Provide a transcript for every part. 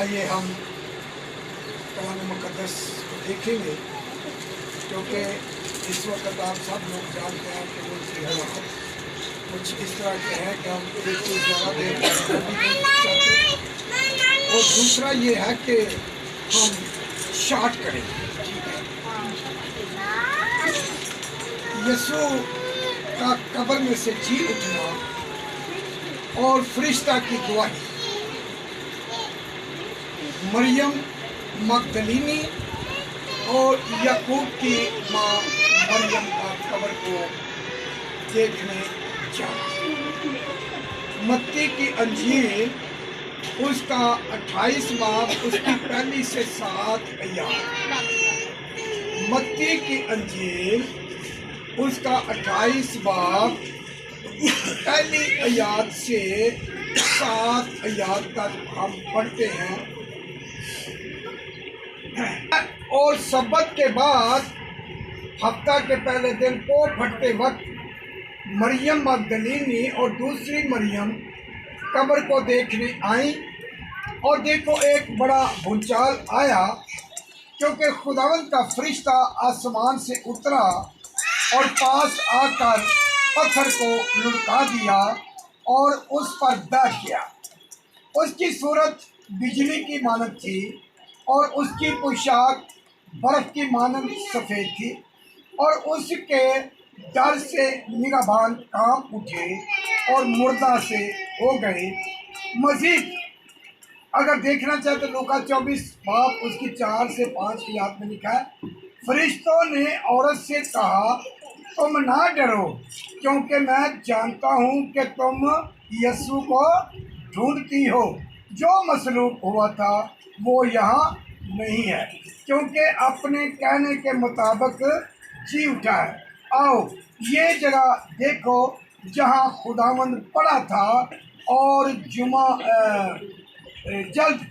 آئیے ہم قرآن مقدس کو دیکھیں گے، کیونکہ اس وقت آپ سب لوگ جانتے ہیں کہ ملک کی وقت کچھ اس طرح کے ہیں کہ ہم ایک چیز زیادہ دیر اور دوسرا یہ ہے کہ ہم شارٹ کریں۔ یسو کا قبر میں سے جی اٹھنا اور فرشتہ کی دعائی مریم مقدلینی اور یعقوب کی ماں مریم کا قبر کو دیکھنے جاؤ متی کی انجیل اس کا اٹھائیس ماہ اس کی پہلی سے سات ایام۔ متی کی انجیل اس کا اٹھائیس باپ پہلی ایاد سے سات ایاد تک ہم پڑھتے ہیں۔ اور سبت کے بعد ہفتہ کے پہلے دن کو پھٹتے وقت مریم مقدلینی اور دوسری مریم قبر کو دیکھنے آئیں اور دیکھو ایک بڑا بھونچال آیا کیونکہ خداون کا فرشتہ آسمان سے اترا اور پاس آ کر پتھر کو لڑکا دیا اور اس پر دہ کیا اس کی صورت بجلی کی مانت تھی اور اس کی پوشاک برف کی مانند سفید تھی اور اس کے ڈر سے نگا بان کام اٹھے اور مردہ سے ہو گئے۔ مزید اگر دیکھنا چاہے تو لوکا چوبیس باپ اس کی چار سے پانچ کی یاد میں لکھا ہے۔ فرشتوں نے عورت سے کہا، تم نہ ڈرو، کیونکہ میں جانتا ہوں کہ تم یسو کو ڈھونڈتی ہو۔ جو مصلوب ہوا تھا وہ یہاں نہیں ہے۔ کیونکہ اپنے کہنے کے مطابق جی اٹھا ہے آؤ یہ جگہ دیکھو جہاں خداوند پڑا تھا اور جمعہ جلد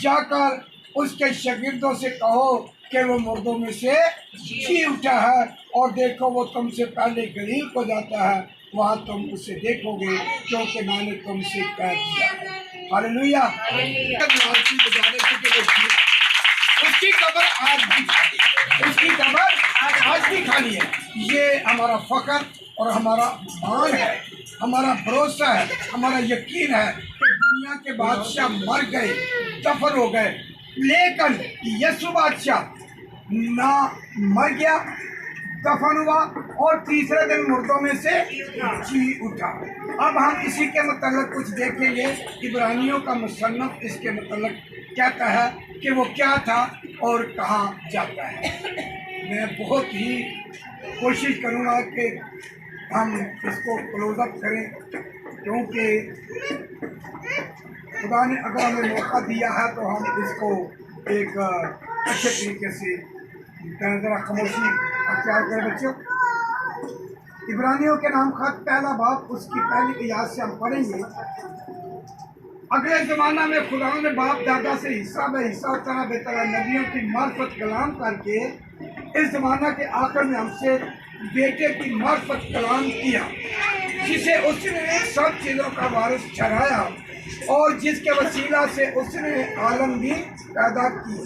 جا کر اس کے شاگردوں سے کہو کہ وہ مردوں میں سے جی اٹھا ہے اور دیکھو وہ تم سے پہلے گلیل کو جاتا ہے وہاں تم اسے دیکھو گے کیونکہ میں نے تم سے کہہ دیا ہے۔ ہلویہ اس کی قبر آج بھی اس کی قبر آج آج بھی کھانی ہے۔ یہ ہمارا فخر اور ہمارا مان ہے۔ ہمارا بھروسہ ہے۔ ہمارا یقین ہے کہ دنیا کے بادشاہ مر گئے، دفن ہو گئے۔ لیکن یسو بادشاہ نہ مر گیا، دفن ہوا اور تیسرے دن مردوں میں سے جی اٹھا۔ اب ہم اسی کے متعلق کچھ دیکھیں گے۔ عبرانیوں کا مصنف اس کے متعلق کہتا ہے کہ وہ کیا تھا اور کہاں جاتا ہے؟ میں بہت ہی کوشش کروں گا کہ ہم اس کو کلوز اپ کریں، کیونکہ خدا نے اگر ہمیں موقع دیا ہے تو ہم اس کو ایک اچھے طریقے سے ذرا خاموشی اختیار کریں بچوں۔ عبرانیوں کے نام خط پہلا باپ اس کی پہلی ایاز سے ہم پڑھیں گے۔ اگلے زمانہ میں خدا نے باپ دادا سے حصہ بہ حصہ طرح بے طرح نبیوں کی معرفت کلام کر کے اس زمانہ کے آخر میں ہم سے بیٹے کی معرفت کلام کیا، جسے اس نے سب چیزوں کا وارث چڑھایا اور جس کے وسیلہ سے اس نے عالم بھی پیدا کی۔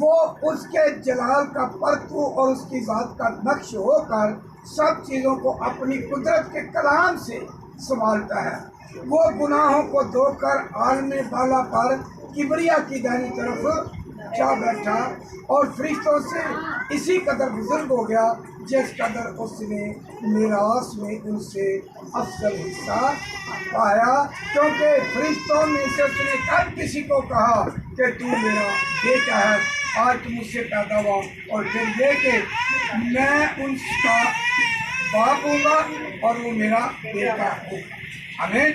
وہ اس کے جلال کا پرتو اور اس کی ذات کا نقش ہو کر سب چیزوں کو اپنی قدرت کے کلام سے سنبھالتا ہے۔ وہ گناہوں کو دھو کر عالم بالا پر کبریا کی دانی طرف جا بیٹھا اور فرشتوں سے اسی قدر بزرگ ہو گیا جس قدر اس نے میراث میں ان سے افضل حصہ پایا، کیونکہ فرشتوں میں سے اس نے ہر کسی کو کہا کہ تو میرا بیٹا ہے، آج تم اس سے پیدا ہوا اور پھر یہ کہ میں ان کا باپ ہوں گا اور وہ میرا بیٹا ہوگا ہمیں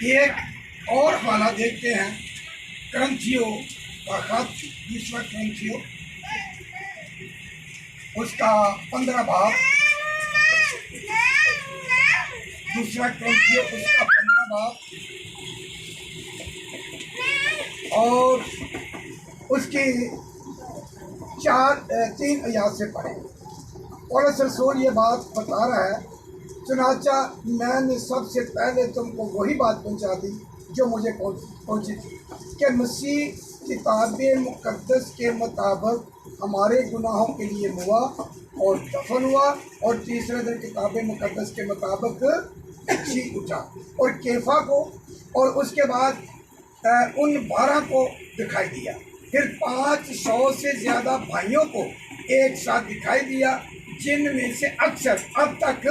ایک اور والا دیکھتے ہیں۔ کرنسیوں کا خط بیسواں اس کا پندرہ بھاگ۔ دوسرا کرنسیوں اس کا پندرہ بھاگ۔ اور اس کی چار، تین ایاز سے پڑھیں۔ اور رسول یہ بات بتا رہا ہے چنانچہ میں نے سب سے پہلے تم کو وہی بات پہنچا دی جو مجھے پہنچی تھی کہ مسیح کتاب مقدس کے مطابق ہمارے گناہوں کے لیے ہوا اور دفن ہوا اور تیسرے دن کتاب مقدس کے مطابق جی اٹھا اور کیفا کو اور اس کے بعد ان بارہ کو دکھائی دیا۔ پھر پانچ سو سے زیادہ بھائیوں کو ایک ساتھ دکھائی دیا۔ جن میں سے اکثر اب تک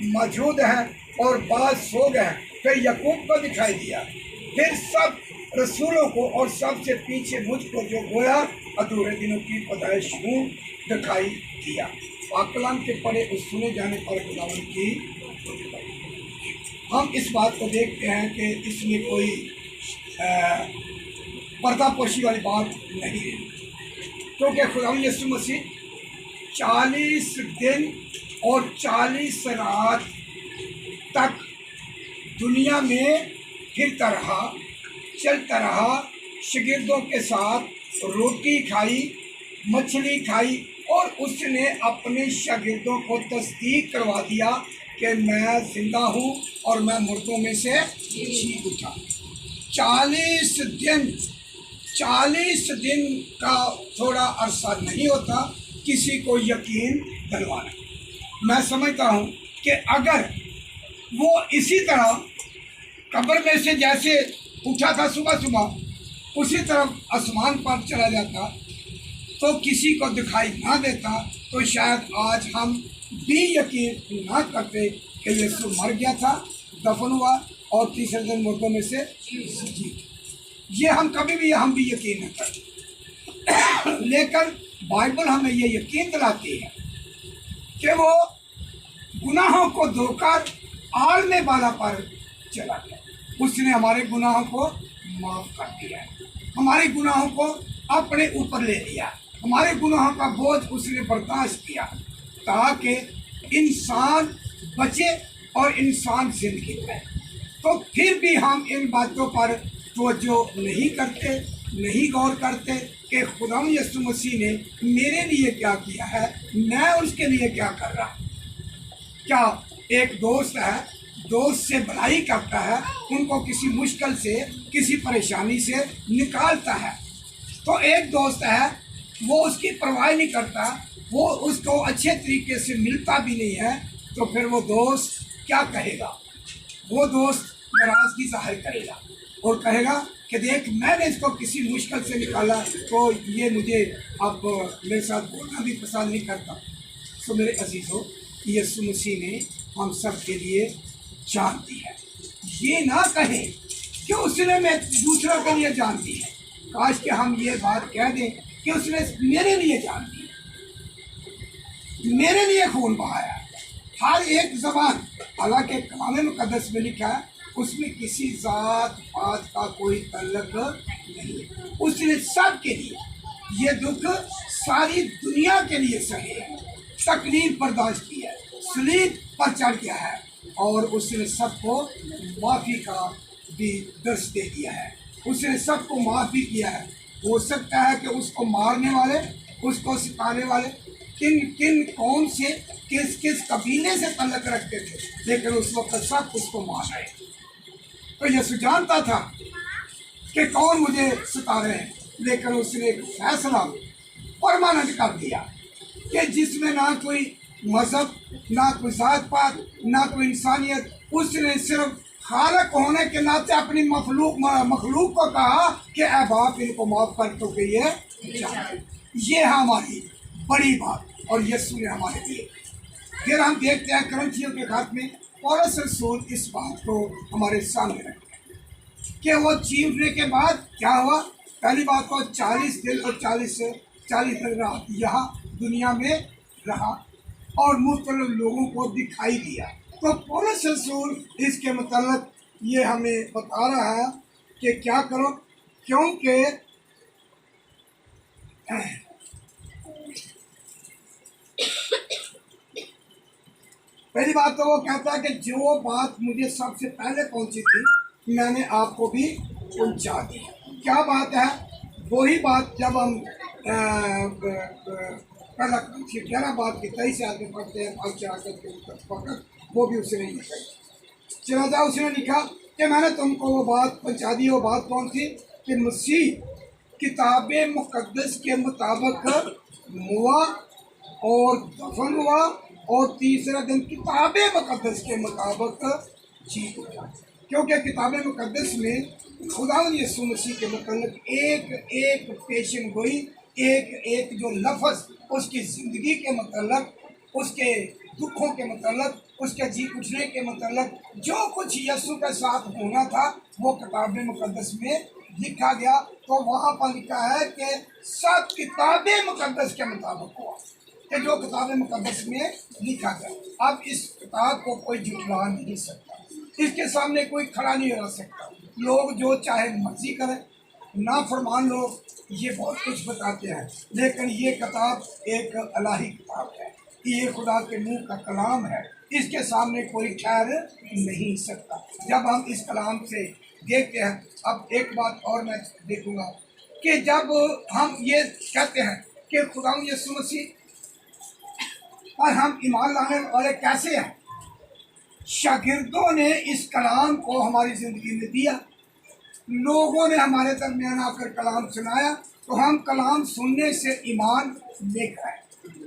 موجود ہیں اور بعض سو گئے پھر یقوب کو دکھائی دیا۔ پھر سب رسولوں کو اور سب سے پیچھے مجھ کو جو گویا، ادھورے دنوں کی پیدائش ہوں، دکھائی دیا۔ پاکلام کے پڑے اس سنے جانے پر خداون کی ہم اس بات کو دیکھتے ہیں کہ اس میں کوئی پردہ پوشی والی بات نہیں ہے۔ کیونکہ خدا یسو مسیح چالیس دن اور چالیس رات تک دنیا میں پھرتا رہا، چلتا رہا، شگردوں کے ساتھ روٹی کھائی، مچھلی کھائی اور اس نے اپنے شاگردوں کو تصدیق کروا دیا کہ میں زندہ ہوں اور میں مردوں میں سے جی اٹھا۔ چالیس دن چالیس دن کا تھوڑا عرصہ نہیں ہوتا کسی کو یقین دلوانا۔ میں سمجھتا ہوں کہ اگر وہ اسی طرح قبر میں سے جیسے اٹھا تھا صبح صبح، اسی طرح آسمان پر چلا جاتا، تو کسی کو دکھائی نہ دیتا، تو شاید آج ہم بھی یقین نہ کرتے کہ یسو مر گیا تھا، دفن ہوا اور تیسرے دن مردوں میں سے جی یہ ہم کبھی بھی، ہم بھی یقین نہ کرتے۔ لیکن بائبل ہمیں یہ یقین دلاتی ہے کہ وہ گناہوں کو دھو کر آڑنے والا پر چلا گیا۔ اس نے ہمارے گناہوں کو معاف کر دیا۔ ہمارے گناہوں کو اپنے اوپر لے لیا۔ ہمارے گناہوں کا بوجھ اس نے برداشت کیا تاکہ انسان بچے اور انسان زندگی رہے تو پھر بھی ہم ان باتوں پر توجہ نہیں کرتے، نہیں غور کرتے کہ خدا یسو مسیح نے میرے لیے کیا کیا ہے؟ میں اس کے لیے کیا کر رہا ہوں؟ کیا ایک دوست ہے، دوست سے بھلائی کرتا ہے، ان کو کسی مشکل سے، کسی پریشانی سے نکالتا ہے؟ تو ایک دوست ہے، وہ اس کی پرواہ نہیں کرتا، وہ اس کو اچھے طریقے سے ملتا بھی نہیں ہے، تو پھر وہ دوست کیا کہے گا؟ وہ دوست ناراضگی ظاہر کرے گا اور کہے گا کہ دیکھ، میں نے اس کو کسی مشکل سے نکالا تو یہ مجھے اب میرے ساتھ بولنا بھی پسند نہیں کرتا۔ سو میرے عزیز ہو یسو مسیح نے ہم سب کے لیے جان دی ہے۔ یہ نہ کہیں کہ اس نے میں دوسروں کے لیے جان دی ہے۔ کاش کہ ہم یہ بات کہہ دیں کہ اس نے میرے لیے جان دی ہے۔ میرے لیے خون بہایا ہر ایک زبان حالانکہ کلام مقدس میں لکھا ہے اس میں کسی ذات پات کا کوئی تعلق نہیں۔ اس نے سب کے لیے، یہ دکھ ساری دنیا کے لیے سہے ہے۔ تکلیف برداشت کی ہے، سلیب پر چڑھ گیا ہے۔ اور اس نے سب کو معافی کا بھی درس دے دیا ہے۔ اس نے سب کو معاف بھی کیا ہے۔ ہو سکتا ہے کہ اس کو مارنے والے، اس کو ستانے والے، کن کن، کون سے، کس کس قبیلے سے تعلق رکھتے تھے، لیکن اس وقت سب اس کو مار رہے۔ تو یہ جانتا تھا کہ کون مجھے ستا رہے ہیں۔ لیکن اس نے ایک فیصلہ پرماننٹ کر دیا کہ جس میں نہ کوئی مذہب، نہ کوئی ذات پات، نہ کوئی انسانیت، اس نے صرف خالق ہونے کے ناطے اپنی مخلوق مخلوق کو کہا کہ اے باپ، ان کو معاف کر تو کہ یہ یہ ہے ہماری بڑی بات اور یسو نے ہمارے لیے۔ پھر ہم دیکھتے ہیں کرنچیوں کے گھر میں پورس رسول اس بات کو ہمارے سامنے رکھتے کہ وہ چیمنے کے بعد کیا ہوا؟ پہلی بات تو چالیس دن اور چالیس چالیس دن رات یہاں دنیا میں رہا اور مختلف لوگوں کو دکھائی دیا۔ تو پولس رسول اس کے متعلق یہ ہمیں بتا رہا ہے کہ کیا کرو؟ کیونکہ پہلی بات تو وہ کہتا ہے کہ جو بات مجھے سب سے پہلے پہنچی تھی، میں نے آپ کو بھی پہنچا دی۔ کیا بات ہے؟ وہی بات جب ہم پہلا گیارہ بات کی تئی سے آگے پڑھتے ہیں اور چلا کر کے وہ بھی اس نے لکھا۔ چلا جا اس نے لکھا کہ میں نے تم کو وہ بات پہنچا دی، وہ بات کون تھی؟ کہ مسیح کتاب مقدس کے مطابق ہوا اور دفن ہوا۔ اور تیسرا دن کتاب مقدس کے مطابق جی اٹھا کیونکہ کتاب مقدس میں خدا یسوع مسیح کے متعلق ایک ایک پیشن گوئی، ایک ایک جو لفظ اس کی زندگی کے متعلق، اس کے دکھوں کے متعلق، اس کے جی اٹھنے کے متعلق جو کچھ یسوع کے ساتھ ہونا تھا، وہ کتاب مقدس میں لکھا گیا۔ تو وہاں پر لکھا ہے کہ سب کتاب مقدس کے مطابق ہوا۔ کہ جو کتاب مقدس میں لکھا گیا اب اس کتاب کو کوئی جھٹلا نہیں سکتا۔ اس کے سامنے کوئی کھڑا نہیں رہ سکتا۔ لوگ جو چاہے مرضی کریں۔ نا فرمان لوگ یہ بہت کچھ بتاتے ہیں۔ لیکن یہ کتاب ایک الہی کتاب ہے۔ یہ خدا کے منہ کا کلام ہے۔ اس کے سامنے کوئی ٹھہر نہیں سکتا۔ جب ہم اس کلام سے دیکھتے ہیں، اب ایک بات اور میں دیکھوں گا کہ جب ہم یہ کہتے ہیں کہ خدا یسوع مسیح اور ہم ایمان لانے والے کیسے ہیں؟ شاگردوں نے اس کلام کو ہماری زندگی میں دیا۔ لوگوں نے ہمارے درمیان آ کر کلام سنایا۔ تو ہم کلام سننے سے ایمان لے کر آئے۔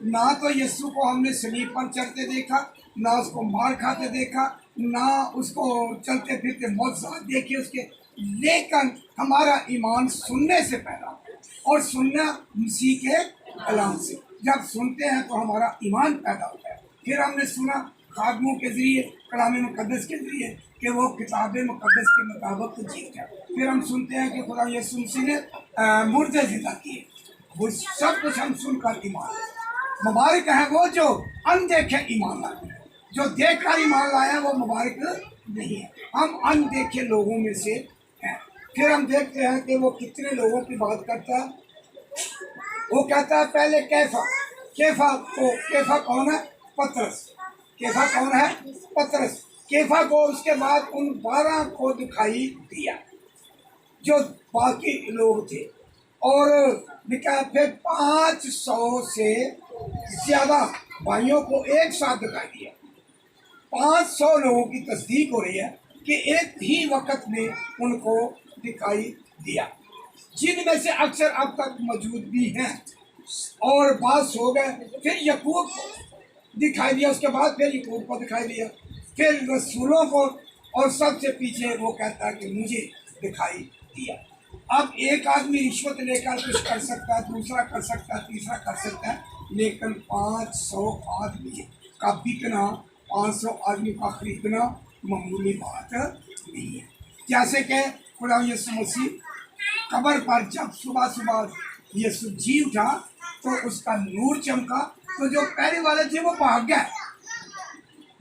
نہ تو یسو کو ہم نے سلیب پر چلتے دیکھا، نہ اس کو مار کھاتے دیکھا، نہ اس کو چلتے پھرتے موضوعات دیکھے اس کے۔ لیکن ہمارا ایمان سننے سے پیدا اور سننا مسیح کے کلام سے۔ جب سنتے ہیں تو ہمارا ایمان پیدا ہوتا ہے۔ پھر ہم نے سنا خادموں کے ذریعے، کلام مقدس کے ذریعے کہ وہ کتاب مقدس کے مطابق جیت جائے پھر ہم سنتے ہیں کہ خدا یسوع مسیح نے مردے زندہ کیے۔ وہ سب کچھ ہم سن کر ایمان لائے۔ مبارک ہیں وہ جو ان دیکھے ایمان لائے۔ جو دیکھ کر ایمان لائے ہیں وہ مبارک نہیں ہے۔ ہم ان دیکھے لوگوں میں سے ہیں۔ پھر ہم دیکھتے ہیں کہ وہ کتنے لوگوں کی بات کرتا ہے۔ وہ کہتا ہے پہلے کیفا کیفا کو کیفا کون ہے؟ پترس۔ کیفا کون ہے؟ پترس۔ کیفا کو اس کے بعد ان بارہ کو دکھائی دیا، جو باقی لوگ تھے۔ اور پھر پانچ سو سے زیادہ بھائیوں کو ایک ساتھ دکھائی دیا۔ پانچ سو لوگوں کی تصدیق ہو رہی ہے کہ ایک ہی وقت میں ان کو دکھائی دیا۔ جن میں سے اکثر اب تک موجود بھی ہیں۔ اور بعض ہو گئے، پھر یقوب کو دکھائی دیا، اس کے بعد پھر یقوب کو دکھائی دیا۔ پھر رسولوں کو، اور سب سے پیچھے وہ کہتا ہے کہ مجھے دکھائی دیا۔ اب ایک آدمی رشوت لے کر کچھ کر سکتا ہے، دوسرا کر سکتا ہے، تیسرا کر سکتا ہے، لیکن پانچ سو آدمی کا بکنا پانچ سو آدمی کا خریدنا معمولی بات نہیں ہے۔ جیسے کہ خدا یسو مسیح قبر پر جب صبح صبح یسو جی اٹھا تو اس کا نور چمکا، تو جو پہلے والے تھے وہ بھاگ گئے۔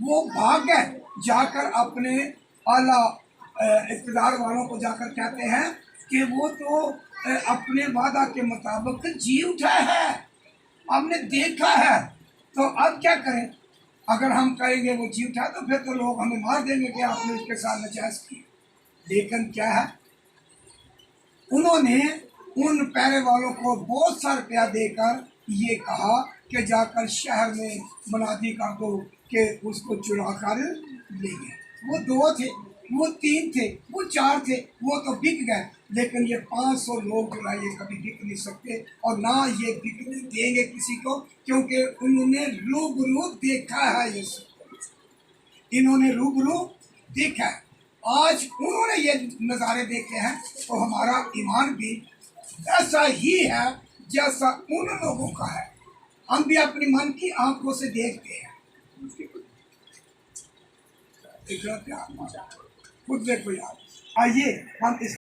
وہ بھاگ گئے۔ جا کر اپنے اعلیٰ اقتدار والوں کو جا کر کہتے ہیں کہ وہ تو اپنے وعدہ کے مطابق جی اٹھا ہے ہم نے دیکھا ہے۔ تو اب کیا کریں؟ اگر ہم کہیں گے وہ جی اٹھا، تو پھر تو لوگ ہمیں مار دیں گے کہ آپ نے اس کے ساتھ نجائز کی۔ لیکن کیا ہے؟ انہوں نے ان پیرے والوں کو بہت سا روپیہ دے کر یہ کہا کہ جا کر شہر میں منادی کر دو کہ اس کو چڑا کر لیں گے وہ دو تھے، وہ تین تھے، وہ چار تھے، وہ تو بک گئے۔ لیکن یہ پانچ سو لوگ جو ہے، یہ کبھی بک نہیں سکتے اور نہ یہ بکنے دیں گے کسی کو، کیونکہ انہوں نے روبرو دیکھا ہے۔ یہ سب انہوں نے روبرو دیکھا ہے۔ آج انہوں نے یہ نظارے دیکھے ہیں تو ہمارا ایمان بھی ایسا ہی ہے جیسا ان لوگوں کا ہے۔ ہم بھی اپنی من کی آنکھوں سے دیکھتے ہیں۔ خود دیکھو یار۔ آئیے ہم اس